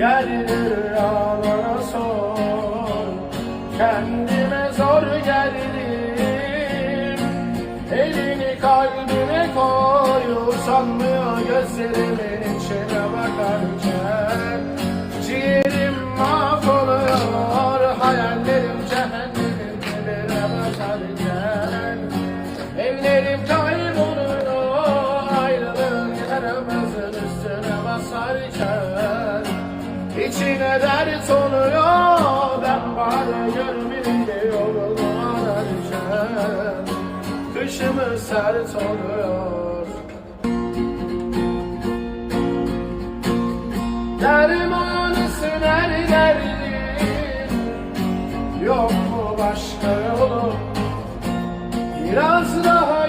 Gelinir alana son Kendime zor geldim. Elini kalbime koy Usanmıyor gözlerimin içine bakarken Ciğerim mahvoluyor. Hayallerim cehennemin dibine bakarken Ellerim kayboluyor Ayrılığın yaramazın üstüne basarken İçine dert oluyor Ben bari görmeyeyim de yoluma döneceğim Kışımız sert oluyor. Dermanısı neredeydin Yok mu başka yolu Biraz daha